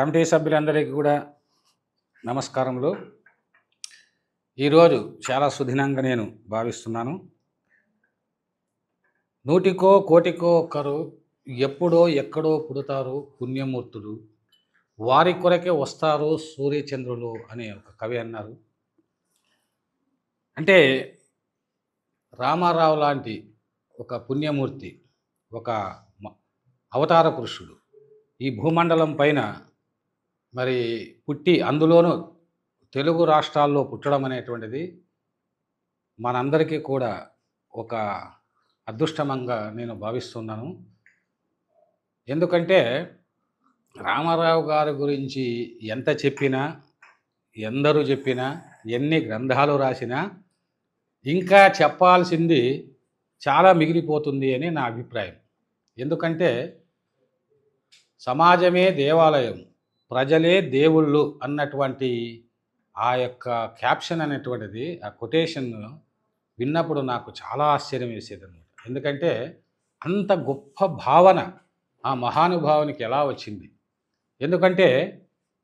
Committee సభ్యులందరికీ కూడా నమస్కారములు. ఈరోజు చాలా సుదినంగా నేను భావిస్తున్నాను. నూటికో కోటికో ఒక్కరు ఎప్పుడో ఎక్కడో పుడతారు పుణ్యమూర్తులు. వారి కొరకే వస్తారు సూర్యచంద్రులు అనే ఒక కవి అన్నారు. అంటే రామారావు లాంటి ఒక పుణ్యమూర్తి ఒక మ- అవతార పురుషుడు ఈ భూమండలం పైన మరి పుట్టి అందులోనూ తెలుగు రాష్ట్రాల్లో పుట్టడం అనేటువంటిది మనందరికీ కూడా ఒక అదృష్టమంగా నేను భావిస్తున్నాను. ఎందుకంటే రామారావు గారి గురించి ఎంత చెప్పినా ఎందరూ చెప్పినా ఎన్ని గ్రంథాలు రాసినా ఇంకా చెప్పాల్సింది చాలా మిగిలిపోతుంది అని నా అభిప్రాయం. ఎందుకంటే సమాజమే దేవాలయం. ప్రజలే దేవుళ్ళు అన్నటువంటి ఆ యొక్క క్యాప్షన్ అనేటువంటిది ఆ కొటేషన్ విన్నప్పుడు నాకు చాలా ఆశ్చర్యం వేసేది అనమాట ఎందుకంటే అంత గొప్ప భావన ఆ మహానుభావునికి ఎలా వచ్చింది? ఎందుకంటే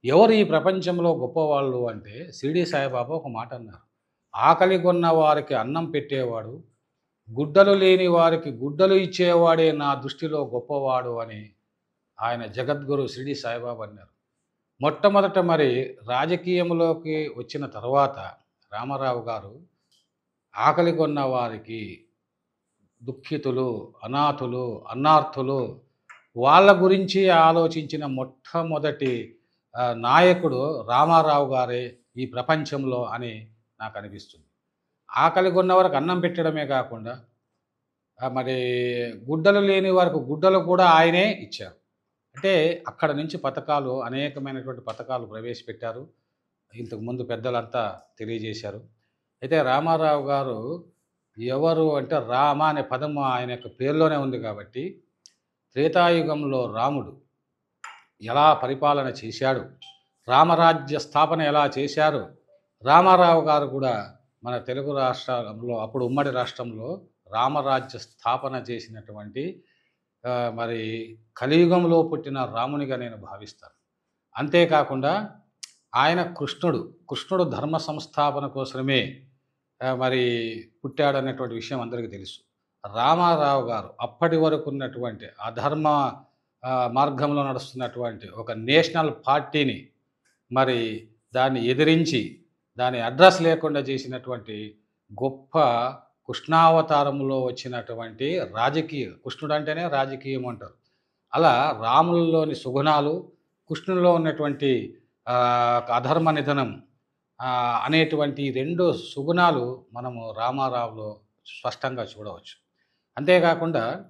ఎవరు ఈ ప్రపంచంలో గొప్పవాళ్ళు అంటే షిరిడి సాయిబాబా ఒక మాట అన్నారు. ఆకలి కొన్న వారికి అన్నం పెట్టేవాడు గుడ్డలు లేని వారికి గుడ్డలు ఇచ్చేవాడే నా దృష్టిలో గొప్పవాడు అని ఆయన జగద్గురు షిరిడి సాయిబాబా అన్నారు. మొట్టమొదట మరి రాజకీయంలోకి వచ్చిన తర్వాత రామారావు గారు ఆకలి కొన్న వారికి దుఃఖితులు అనాథులు అన్నార్థులు వాళ్ళ గురించి ఆలోచించిన మొట్టమొదటి నాయకుడు రామారావు గారే ఈ ప్రపంచంలో అని నాకు అనిపిస్తుంది. ఆకలి కొన్న వారికి అన్నం పెట్టడమే కాకుండా మరి గుడ్డలు లేని వారికి గుడ్డలు కూడా ఆయనే ఇచ్చారు. అంటే అక్కడ నుంచి పథకాలు అనేకమైనటువంటి పథకాలు ప్రవేశపెట్టారు. ఇంతకు ముందు పెద్దలంతా తెలియజేశారు. అయితే రామారావు గారు ఎవరు అంటే రామ అనే పదము ఆయన యొక్క పేరులోనే ఉంది కాబట్టి త్రేతాయుగంలో రాముడు ఎలా పరిపాలన చేశాడు? రామరాజ్య స్థాపన ఎలా చేశారు? రామారావు గారు కూడా మన తెలుగు రాష్ట్రంలో అప్పుడు ఉమ్మడి రాష్ట్రంలో రామరాజ్య స్థాపన చేసినటువంటి మరి కలియుగంలో పుట్టిన రామునిగా నేను భావిస్తాను. అంతేకాకుండా ఆయన కృష్ణుడు కృష్ణుడు ధర్మ సంస్థాపన కోసమే మరి పుట్టాడు అనేటువంటి విషయం అందరికీ తెలుసు. రామారావు గారు అప్పటి వరకు ఉన్నటువంటి అధర్మ మార్గంలో నడుస్తున్నటువంటి ఒక నేషనల్ పార్టీని మరి దాన్ని ఎదిరించి దాని అడ్రస్ లేకుండా చేసినటువంటి గొప్ప కృష్ణావతారంలో వచ్చినటువంటి రాజకీయ కృష్ణుడు అంటేనే రాజకీయం అంటారు అలా రాములలోని సుగుణాలు కృష్ణులో ఉన్నటువంటి అధర్మ నిధనం అనేటువంటి రెండు సుగుణాలు మనము రామారావులో స్పష్టంగా చూడవచ్చు. అంతేకాకుండా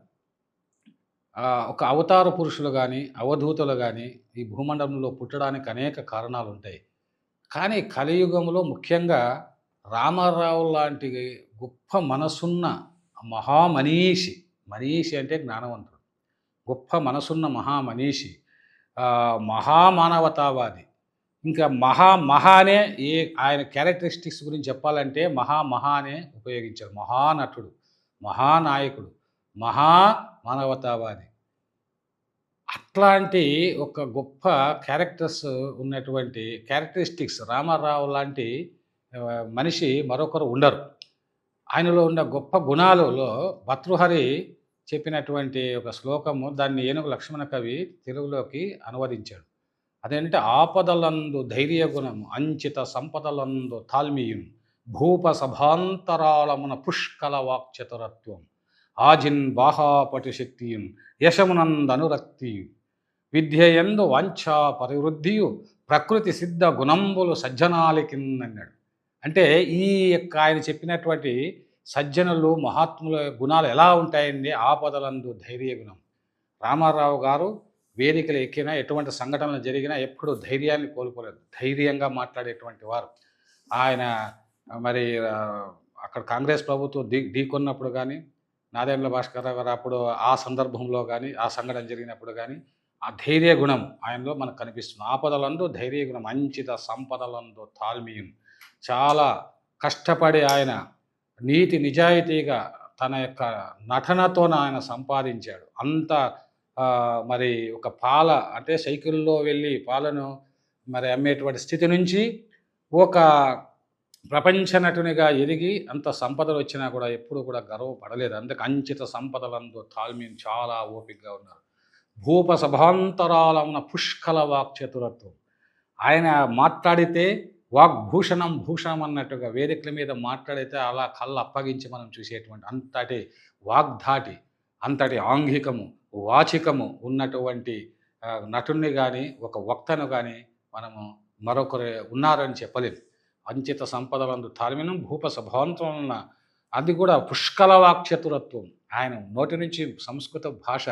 ఒక అవతార పురుషులు కానీ అవధూతలు కానీ ఈ భూమండలంలో పుట్టడానికి అనేక కారణాలు ఉంటాయి కానీ కలియుగంలో ముఖ్యంగా రామారావు లాంటి గొప్ప మనసున్న మహామనీషి మనీషి అంటే జ్ఞానవంతుడు. గొప్ప మనసున్న మహామనీషి మహామానవతావాది. ఇంకా మహా మహానే ఏ ఆయన క్యారెక్టరిస్టిక్స్ గురించి చెప్పాలంటే మహా మహానే ఉపయోగించారు. మహానటుడు మహానాయకుడు మహా మానవతావాది అట్లాంటి ఒక గొప్ప క్యారెక్టర్స్ ఉన్నటువంటి క్యారెక్టరిస్టిక్స్ రామారావు లాంటి మనిషి మరొకరు ఉండరు. ఆయనలో ఉన్న గొప్ప గుణాలలో భర్తృహరి చెప్పినటువంటి ఒక శ్లోకము దాన్ని ఏనుగు లక్ష్మణ కవి తెలుగులోకి అనువదించాడు. అదేంటంటే ఆపదలందు ధైర్య గుణము అంచిత సంపదలందు తాల్మీయం భూప సభాంతరాళమున పుష్కల వాక్చతురత్వం ఆజిన్ బాహాపటి శక్తియుం యశమునందనురక్తియు విద్యయందు వాంఛా పరివృద్ధియు ప్రకృతి సిద్ధ గుణంబులు సజ్జనాలికిందన్నాడు. అంటే ఈ యొక్క ఆయన చెప్పినటువంటి సజ్జనులు మహాత్ముల గుణాలు ఎలా ఉంటాయండి? ఆపదలందు ధైర్య గుణం రామారావు గారు వేదికలు ఎక్కినా ఎటువంటి సంఘటనలు జరిగినా ఎప్పుడూ ధైర్యాన్ని కోల్పోలేదు. ధైర్యంగా మాట్లాడేటువంటి వారు. ఆయన మరి అక్కడ కాంగ్రెస్ ప్రభుత్వం ఢీ ఢీకొన్నప్పుడు కానీ నాదేంద్ర భాస్కర్ గారు అప్పుడు ఆ సందర్భంలో కానీ ఆ సంఘటన జరిగినప్పుడు కానీ ఆ ధైర్య గుణం ఆయనలో మనకు కనిపిస్తుంది. ఆపదలందు ధైర్య గుణం అంచిత సంపదలందు తాల్మీయం చాలా కష్టపడి ఆయన నీతి నిజాయితీగా తన యొక్క నటనతో ఆయన సంపాదించాడు. అంత మరి ఒక పాల అంటే సైకిల్లో వెళ్ళి పాలను మరి అమ్మేటువంటి స్థితి నుంచి ఒక ప్రపంచ నటునిగా ఎదిగి అంత సంపదలు వచ్చినా కూడా ఎప్పుడు కూడా గర్వపడలేదు. అందుకే అంచిత సంపదలందు తాల్మీన్ చాలా ఓపికగా ఉన్నారు. భూప సభాంతరాల ఉన్న పుష్కల వాక్చతురత్వం. ఆయన మాట్లాడితే వాగ్భూషణం భూషణం అన్నట్టుగా వేదికల మీద మాట్లాడితే అలా కళ్ళు అప్పగించి మనం చూసేటువంటి అంతటి వాగ్ధాటి అంతటి ఆంగికము వాచికము ఉన్నటువంటి నటుణ్ణి కానీ ఒక వక్తను కానీ మనము మరొకరు ఉన్నారని చెప్పలేము అంచిత సంపదలందు తార్మినం భూప స్వభావంతం ఉన్న అది కూడా పుష్కల వాక్చతురత్వం. ఆయన నోటి నుంచి సంస్కృత భాష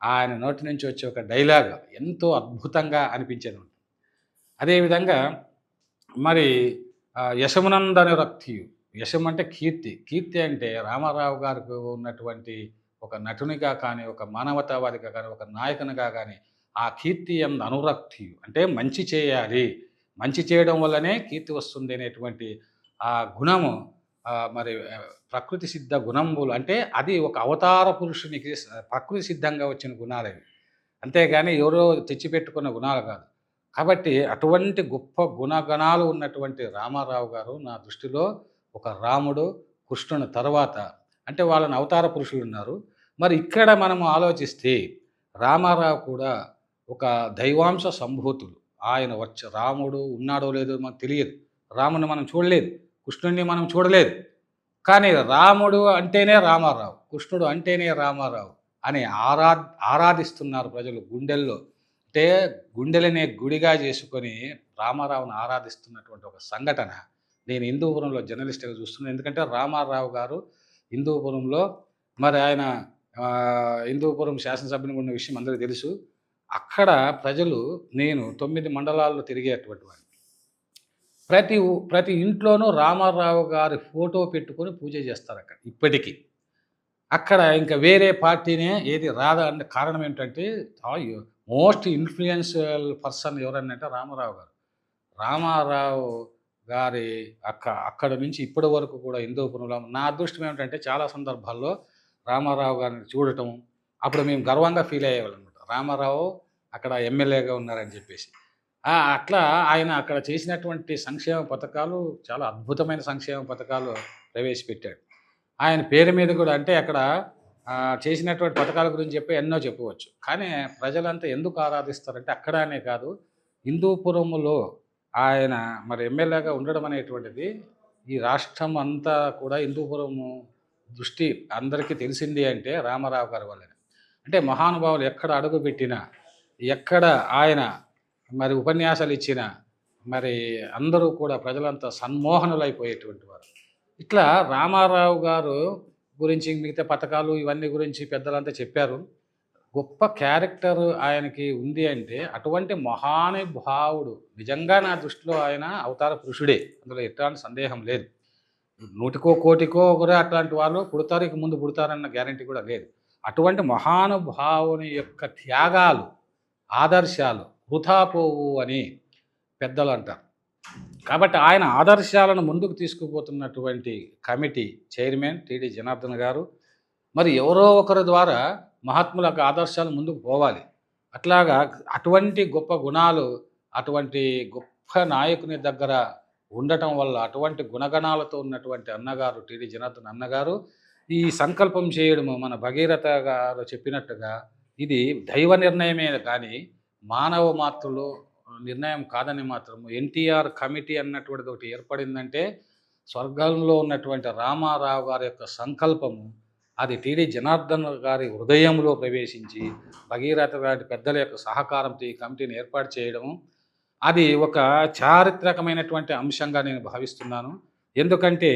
ఆయన నోటి నుంచి వచ్చే ఒక డైలాగ్ ఎంతో అద్భుతంగా అనిపించేది. అదేవిధంగా మరి యశమునందని రక్తియు యశం అంటే కీర్తి. కీర్తి అంటే రామారావు గారికి ఉన్నటువంటి ఒక నటునిగా కానీ ఒక మానవతావాదిగా కానీ ఒక నాయకునిగా కానీ ఆ కీర్తి అంద అనురక్తి అంటే మంచి చేయాలి. మంచి చేయడం వల్లనే కీర్తి వస్తుంది అనేటువంటి ఆ గుణము మరి ప్రకృతి సిద్ధ గుణములు అంటే అది ఒక అవతార పురుషునికి ప్రకృతి సిద్ధంగా వచ్చిన గుణాలు అవి. అంతేగాని ఎవరో తెచ్చిపెట్టుకున్న గుణాలు కాదు. కాబట్టి అటువంటి గొప్ప గుణగణాలు ఉన్నటువంటి రామారావు గారు నా దృష్టిలో ఒక రాముడు కృష్ణుని తర్వాత అంటే వాళ్ళని అవతార పురుషులు ఉన్నారు. మరి ఇక్కడ మనము ఆలోచిస్తే రామారావు కూడా ఒక దైవాంశ సంభూతులు ఆయన వచ్చ రాముడు ఉన్నాడో లేదో మనకు తెలియదు. రాముని మనం చూడలేదు. కృష్ణుడిని మనం చూడలేదు. కానీ రాముడు అంటేనే రామారావు కృష్ణుడు అంటేనే రామారావు అని ఆరా ఆరాధిస్తున్నారు ప్రజలు గుండెల్లో. అంటే గుండెలనే గుడిగా చేసుకొని రామారావుని ఆరాధిస్తున్నటువంటి ఒక సంఘటన నేను హిందూపురంలో జర్నలిస్ట్గా చూస్తున్నాను. ఎందుకంటే రామారావు గారు హిందూపురంలో మరి ఆయన హిందూపురం శాసనసభ్యులు ఉన్న విషయం అందరికీ తెలుసు. అక్కడ ప్రజలు నేను తొమ్మిది మండలాల్లో తిరిగేటువంటి వాడిని. ప్రతి ప్రతి ఇంట్లోనూ రామారావు గారి ఫోటో పెట్టుకొని పూజ చేస్తారు అక్కడ ఇప్పటికీ. అక్కడ ఇంకా వేరే పార్టీనే ఏది రాదా అంటే కారణం ఏంటంటే మోస్ట్ ఇన్ఫ్లుయెన్షియల్ పర్సన్ ఎవరన్నా అంటే రామారావు గారు. రామారావు గారి అక్క అక్కడ నుంచి ఇప్పటి వరకు కూడా హిందూ హిందూపురంలో నా అదృష్టం ఏమిటంటే చాలా సందర్భాల్లో రామారావు గారిని చూడటం అప్పుడు మేము గర్వంగా ఫీల్ అయ్యేవాళ్ళం అనమాట రామారావు అక్కడ ఎమ్మెల్యేగా ఉన్నారని చెప్పేసి. అట్లా ఆయన అక్కడ చేసినటువంటి సంక్షేమ పథకాలు చాలా అద్భుతమైన సంక్షేమ పథకాలు ప్రవేశపెట్టాడు. ఆయన పేరు మీద కూడా అంటే అక్కడ చేసినటువంటి పథకాల గురించి చెప్పి ఎన్నో చెప్పవచ్చు. కానీ ప్రజలంతా ఎందుకు ఆరాధిస్తారంటే అక్కడనే కాదు హిందూపురంలో ఆయన మరి ఎమ్మెల్యేగా ఉండడం అనేటువంటిది ఈ రాష్ట్రం అంతా కూడా హిందూపురము దృష్టి అందరికీ తెలిసింది అంటే రామారావు గారి వల్లనే. అంటే మహానుభావులు ఎక్కడ అడుగు పెట్టినా ఎక్కడ ఆయన మరి ఉపన్యాసాలు ఇచ్చినా మరి అందరూ కూడా ప్రజలంతా సన్మోహనులైపోయేటువంటి వారు. ఇట్లా రామారావు గారు గురించి మిగతా పథకాలు ఇవన్నీ గురించి పెద్దలంతా చెప్పారు. గొప్ప క్యారెక్టర్ ఆయనకి ఉంది అంటే అటువంటి మహానుభావుడు నిజంగా నా దృష్టిలో ఆయన అవతార పురుషుడే. అందులో ఎట్లాంటి సందేహం లేదు. నూటికో కోటికో కూడా అట్లాంటి వాళ్ళు పుడతారు ఇక ముందు పుడతారన్న గ్యారంటీ కూడా లేదు. అటువంటి మహానుభావుని యొక్క త్యాగాలు ఆదర్శాలు వృథా పోవు అని పెద్దలు అంటారు కాబట్టి ఆయన ఆదర్శాలను ముందుకు తీసుకుపోతున్నటువంటి committee chairman T D Janardhan గారు. మరి ఎవరో ఒకరి ద్వారా మహాత్ముల యొక్క ఆదర్శాలు ముందుకు పోవాలి. అట్లాగా అటువంటి గొప్ప గుణాలు అటువంటి గొప్ప నాయకుని దగ్గర ఉండటం వల్ల అటువంటి గుణగణాలతో ఉన్నటువంటి అన్నగారు టిడి జనార్దన్ అన్నగారు ఈ సంకల్పం చేయడము మన భగీరథ గారు చెప్పినట్టుగా ఇది దైవ నిర్ణయమే కానీ మానవ మాత్రులు నిర్ణయం కాదని మాత్రము. ఎన్టీఆర్ కమిటీ అన్నటువంటిది ఒకటి ఏర్పడిందంటే స్వర్గంలో ఉన్నటువంటి రామారావు గారి యొక్క సంకల్పము అది టీడీ జనార్దన్ గారి హృదయంలో ప్రవేశించి భగీరథ గారి పెద్దల యొక్క సహకారంతో ఈ కమిటీని ఏర్పాటు చేయడము అది ఒక చారిత్రకమైనటువంటి అంశంగా నేను భావిస్తున్నాను. ఎందుకంటే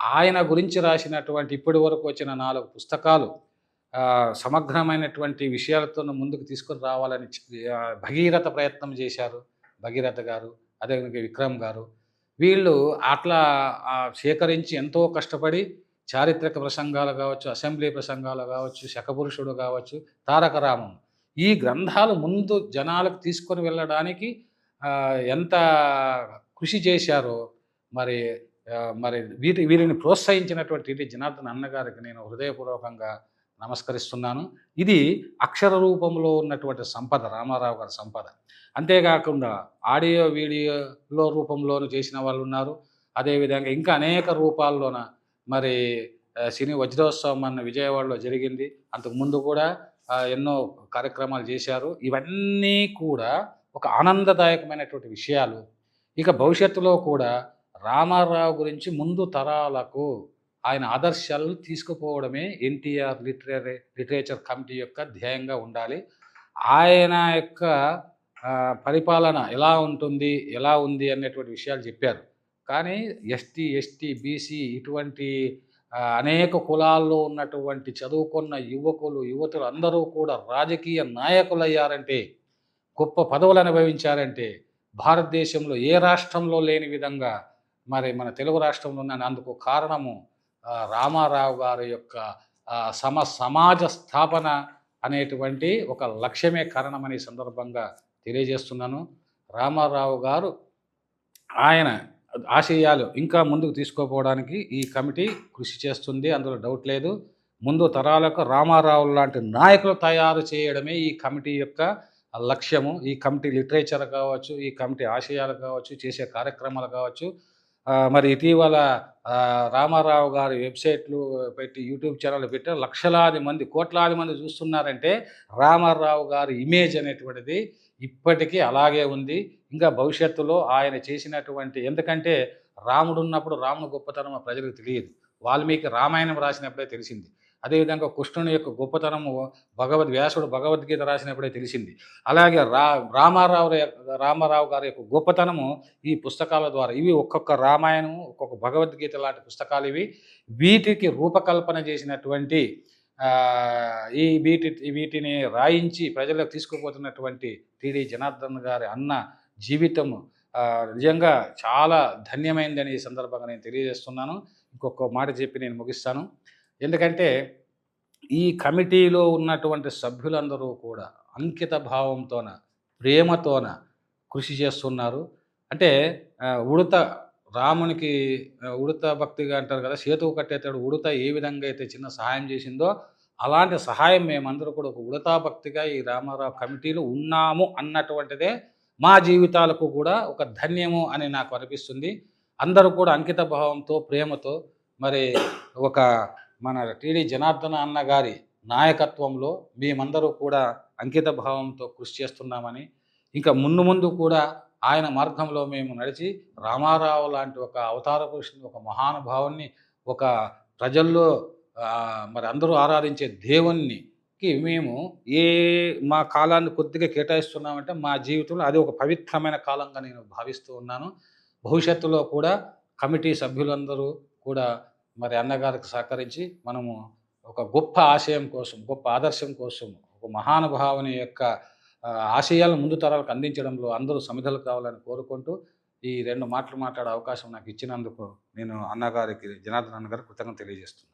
ఆయన గురించి రాసినటువంటి ఇప్పటి వరకు వచ్చిన నాలుగు పుస్తకాలు సమగ్రమైనటువంటి విషయాలతో ముందుకు తీసుకొని రావాలని భగీరథ ప్రయత్నం చేశారు. భగీరథ గారు అదేవిధంగా విక్రమ్ గారు. వీళ్ళు అట్లా సేకరించి ఎంతో కష్టపడి చారిత్రక ప్రసంగాలు కావచ్చు అసెంబ్లీ ప్రసంగాలు కావచ్చు శకపురుషుడు కావచ్చు తారక రామం ఈ గ్రంథాలు ముందు జనాలకు తీసుకొని వెళ్ళడానికి ఎంత కృషి చేశారో మరి మరి వీటి వీరిని ప్రోత్సహించినటువంటి ఇది జనార్దన్ అన్నగారికి నేను హృదయపూర్వకంగా నమస్కరిస్తున్నాను. ఇది అక్షర రూపంలో ఉన్నటువంటి సంపద రామారావు గారి సంపద. అంతేకాకుండా ఆడియో వీడియోలో రూపంలోనూ చేసిన వాళ్ళు ఉన్నారు. అదేవిధంగా ఇంకా అనేక రూపాల్లోన మరి సినీ వజ్రోత్సవం అన్న విజయవాడలో జరిగింది. అంతకు ముందు కూడా ఎన్నో కార్యక్రమాలు చేశారు. ఇవన్నీ కూడా ఒక ఆనందదాయకమైనటువంటి విషయాలు. ఇక భవిష్యత్తులో కూడా రామారావు గురించి ముందు తరాలకు ఆయన ఆదర్శాలను తీసుకుపోవడమే ఎన్టీఆర్ లిటరీ లిటరేచర్ కమిటీ యొక్క ధ్యేయంగా ఉండాలి. ఆయన యొక్క పరిపాలన ఎలా ఉంటుంది ఎలా ఉంది అనేటువంటి విషయాలు చెప్పారు. కానీ ఎస్టీ ఎస్టీ బీసీ ఇటువంటి అనేక కులాల్లో ఉన్నటువంటి చదువుకున్న యువకులు యువతులు అందరూ కూడా రాజకీయ నాయకులయ్యారంటే గొప్ప పదవులు అనుభవించారంటే భారతదేశంలో ఏ రాష్ట్రంలో లేని విధంగా మరి మన తెలుగు రాష్ట్రంలో ఉన్న అందుకు కారణము రామారావు గారి యొక్క సమ సమాజ స్థాపన అనేటువంటి ఒక లక్ష్యమే కారణమనే సందర్భంగా తెలియజేస్తున్నాను. రామారావు గారు ఆయన ఆశయాలు ఇంకా ముందుకు తీసుకోపోవడానికి ఈ కమిటీ కృషి చేస్తుంది అందులో డౌట్ లేదు. ముందు తరాలకు రామారావు లాంటి నాయకులు తయారు చేయడమే ఈ కమిటీ యొక్క లక్ష్యము. ఈ కమిటీ లిటరేచర్ కావచ్చు ఈ కమిటీ ఆశయాలు కావచ్చు చేసే కార్యక్రమాలు కావచ్చు. మరి ఇటీవల రామారావు గారి వెబ్సైట్లు పెట్టి యూట్యూబ్ ఛానల్ పెట్టి లక్షలాది మంది కోట్లాది మంది చూస్తున్నారంటే రామారావు గారి ఇమేజ్ అనేటువంటిది ఇప్పటికీ అలాగే ఉంది. ఇంకా భవిష్యత్తులో ఆయన చేసినటువంటి ఎందుకంటే రాముడు ఉన్నప్పుడు రాముడు గొప్పతనం ప్రజలకు తెలియదు. వాల్మీకి రామాయణం రాసినప్పుడే తెలిసింది. అదేవిధంగా కృష్ణుని యొక్క గొప్పతనము భగవద్ వ్యాసుడు భగవద్గీత రాసినప్పుడే తెలిసింది. అలాగే రా రామారావు రామారావు గారి యొక్క గొప్పతనము ఈ పుస్తకాల ద్వారా. ఇవి ఒక్కొక్క రామాయణము ఒక్కొక్క భగవద్గీత లాంటి పుస్తకాలు ఇవి. వీటికి రూపకల్పన చేసినటువంటి ఈ వీటి వీటిని రాయించి ప్రజలకు తీసుకుపోతున్నటువంటి టీడీ జనార్దన్ గారి అన్న జీవితము నిజంగా చాలా ధన్యమైందని ఈ సందర్భంగా నేను తెలియజేస్తున్నాను. ఇంకొక మాట చెప్పి నేను ముగిస్తాను. ఎందుకంటే ఈ కమిటీలో ఉన్నటువంటి సభ్యులందరూ కూడా అంకిత భావంతోన ప్రేమతోన కృషి చేస్తున్నారు. అంటే ఉడత రామునికి ఉడత భక్తిగా అంటారు కదా సేతువు కట్టేతాడు ఉడత ఏ విధంగా అయితే చిన్న సహాయం చేసిందో అలాంటి సహాయం మేమందరూ కూడా ఒక ఉడతా భక్తిగా ఈ రామారావు కమిటీలో ఉన్నాము అన్నటువంటిదే మా జీవితాలకు కూడా ఒక ధన్యము అని నాకు అనిపిస్తుంది. అందరూ కూడా అంకిత భావంతో ప్రేమతో మరి ఒక మన టీడీ జనార్దన అన్న గారి నాయకత్వంలో మేమందరూ కూడా అంకిత భావంతో కృషి చేస్తున్నామని ఇంకా ముందు ముందు కూడా ఆయన మార్గంలో మేము నడిచి రామారావు లాంటి ఒక అవతార పురుషుని ఒక మహానుభావుని ఒక ప్రజల్లో మరి అందరూ ఆరాధించే దేవుణ్ణి మేము ఏ మా కాలాన్ని కొద్దిగా కేటాయిస్తున్నామంటే మా జీవితంలో అది ఒక పవిత్రమైన కాలంగా నేను భావిస్తూ ఉన్నాను. భవిష్యత్తులో కూడా కమిటీ సభ్యులందరూ కూడా మరి అన్నగారికి సహకరించి మనము ఒక గొప్ప ఆశయం కోసం గొప్ప ఆదర్శం కోసం ఒక మహానుభావుని యొక్క ఆశయాలను ముందు తరాలకు అందించడంలో అందరూ సమిధలు కావాలని కోరుకుంటూ ఈ రెండు మాటలు మాట్లాడే అవకాశం నాకు ఇచ్చినందుకు నేను అన్నగారికి జనార్దన్ అన్నగారికి కృతజ్ఞత తెలియజేస్తున్నాను.